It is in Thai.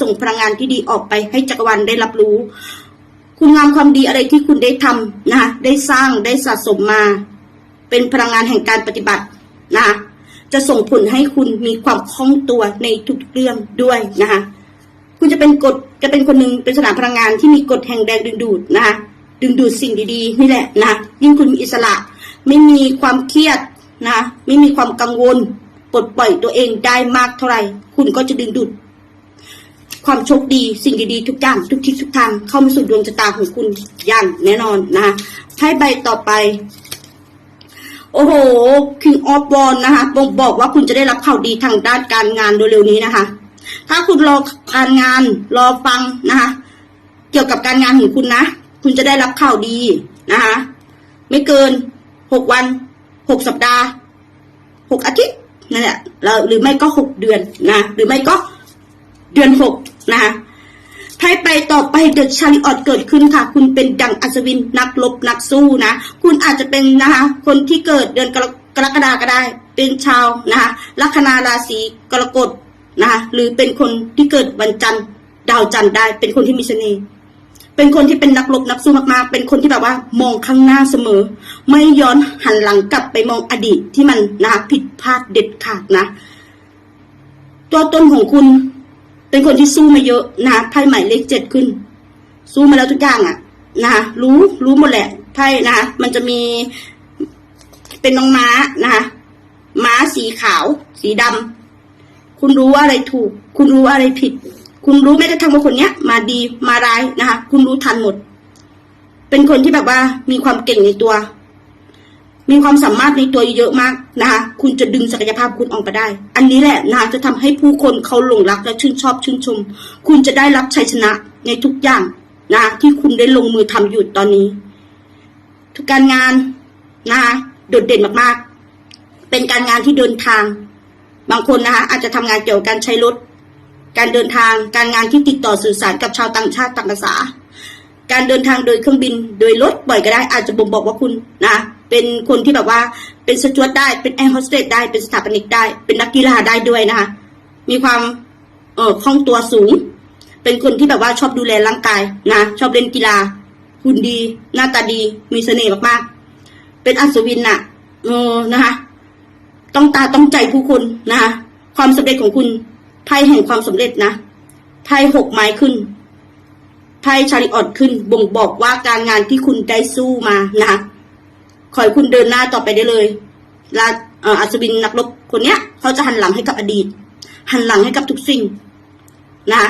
ส่งพลังงานที่ดีออกไปให้จักรวาลได้รับรู้ คุณงามความดีอะไรที่คุณได้ทำนะคะได้สร้างได้สะสมมา เป็นพลังงานแห่งการปฏิบัตินะคะจะส่งผลให้คุณมีความคล่องตัวในทุกเรื่องด้วยนะคะคุณจะเป็นกฎจะเป็นคนหนึ่งเป็นสถานพลังงานที่มีกฎแห่งแรงดึงดูดนะคะดึงดูดสิ่งดีๆนี่แหละนะยิ่งคุณมีอิสระ ไม่มีความเครียดนะไม่มีความกังวล ปลดปล่อยตัวเองได้มากเท่าไหร่ คุณก็จะดึงดูด ความโชคดีสิ่งดีๆทุกอย่างทุกทิศทุกทางเข้ามาสู่ดวงชะตาของคุณอย่างแน่นอนนะคะไพ่ใบต่อไป โอ้โห King of w a n d นะคะบ่งบอกว่าคุณจะได้รับข่าวดีทางด้านการงานโดยเร็วนี้นะคะ ถ้าคุณรอการงานรอฟังนะคะ เกี่ยวกับการงานของคุณนะ คุณจะได้รับข่าวดีนะคะ ไม่เกินหกวันหกสัปดาห์หกอาทิตย์นั่นแหละหรือไม่ก็หกเดือนนะ หรือไม่ก็เดือนหก นะคะไพ่ไปต่อไปเดอะชาริออตเกิดขึ้นค่ะ คุณเป็นดังอัศวินนักลบนักสู้นะ คุณอาจจะเป็นนะคะคนที่เกิดเดือนกรกฎาก็ได้ เป็นชาวนะคะลัคนาราศีกรกฎนะคะหรือเป็นคนที่เกิดวันจันทร์ดาวจันทร์ได้ เป็นคนที่มีเสน่ห์เป็นคนที่เป็นนักรบนักสู้มากๆ เป็นคนที่แบบว่า มองข้างหน้าเสมอ ไม่ย้อนหันหลังกลับไปมองอดีตที่มันนะคะผิดพลาดเด็ดขาดนะ ตัวตนของคุณ เป็นคนที่สู้มาเยอะนะคะไพ่ใหม่เลขเจ็ดขึ้น สู้มาแล้วทุกอย่างอะ่ะนะคะรู้รู้หมดแหละไพ่นะคะมันจะมีเป็นน้องม้านะคะม้าสีขาว สีดำคุณรู้ว่าอะไรถูก คุณรู้ว่าอะไรผิด คุณรู้แม้กระทั่งว่าคนเนี้ย มาดีมาร้ายนะคะ คุณรู้ทันหมด เป็นคนที่แบบว่ามีความเก่งในตัว มีความสามารถในตัวเยอะมากนะคะคุณจะดึงศักยภาพคุณออกมาได้ อันนี้แหละนะคะจะทำให้ผู้คนเขาหลงรักและชื่นชอบชื่นชม คุณจะได้รับชัยชนะในทุกอย่างนะที่คุณได้ลงมือทำอยู่ตอนนี้ ทุกการงานนะคะโดดเด่นมากๆ เป็นการงานที่เดินทาง บางคนนะคะอาจจะทำงานเกี่ยวกับการใช้รถ การเดินทาง การงานที่ติดต่อสื่อสารกับชาวต่างชาติต่างภาษา การเดินทางโดยเครื่องบินโดยรถบ่อยก็ได้ อาจจะบ่งบอกว่าคุณนะเป็นคนที่แบบว่าเป็นสจวตได้เป็นแอร์โฮสเตสได้เป็นสถาปนิกได้ เป็นนักกีฬาได้ด้วยนะคะมีความเออคล่องตัวสูง เป็นคนที่แบบว่าชอบดูแลร่างกายนะชอบเล่นกีฬาหุ่นดี หน้าตาดีมีเสน่ห์มากๆ เป็นอัศวินน่ะเออนะคะ ต้องตาต้องใจผู้คนนะคะความสำเร็จของคุณไพ่แห่งความสำเร็จนะไพ่หกไม้ขึ้น ไพ่ชาริออตขึ้นบ่งบอกว่าการงานที่คุณได้สู้มานะคะขอให้คุณเดินหน้าต่อไปได้เลยลาอัศวินนักรบคนเนี้ย เขาจะหันหลังให้กับอดีต หันหลังให้กับทุกสิ่งนะคะ